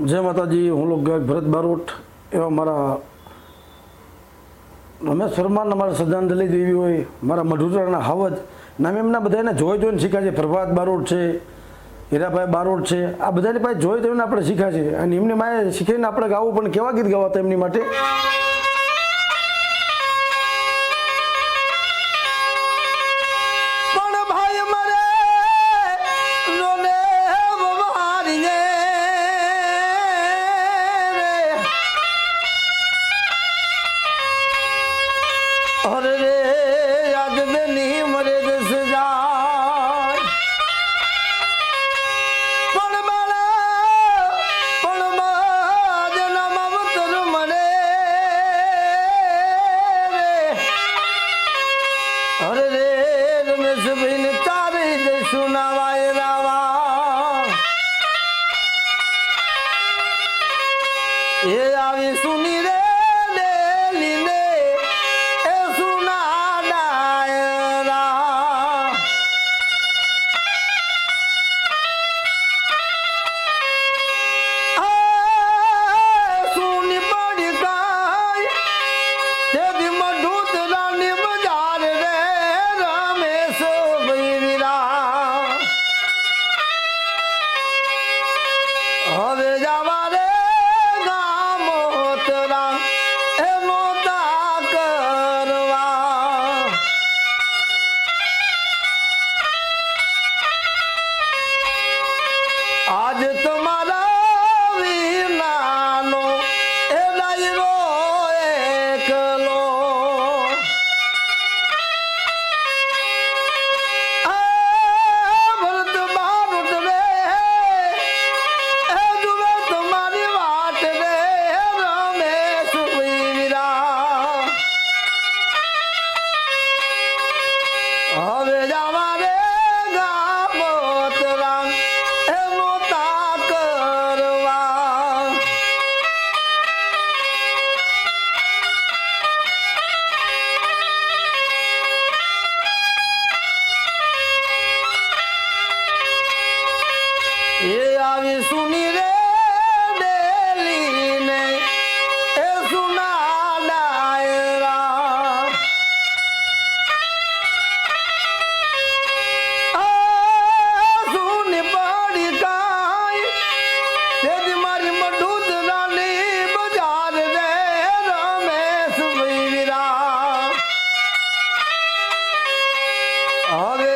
જય માતાજી, હું લોક ગાયક ભરત બારોટ. એવા મારા રમેશ શર્માને મારા શ્રદ્ધાંજલિ દેવી હોય, મારા મધુરાના હાવજ. નામ એમના બધાને જોઈ જોઈને શીખ્યા છે પ્રભાત બારોટ છે, હીરાભાઈ બારોટ છે. આ બધાની પાસે જોઈ જોઈને આપણે શીખ્યા અને એમની માએ શીખીને આપણે ગાવું, પણ કેવા ગીત ગાવાતા એમની માટે? પણ ભાઈ મરે અરે રે આજ બેની મરે દસ જાય પણ મારા પણ માજના માવતર મને અરે રે રમેશ ભાઈ ને તારે જશું નાવાય રાવા એ આવી સુની રે ડેલી આજ તમારા વિનાનો એ ડાયરો આવી સુની રે ડેલીને એ સુના ડાયરા સુની પડી કાય તેથી મારી મધુદ રાની બજાર રે રમેશ વીરા હવે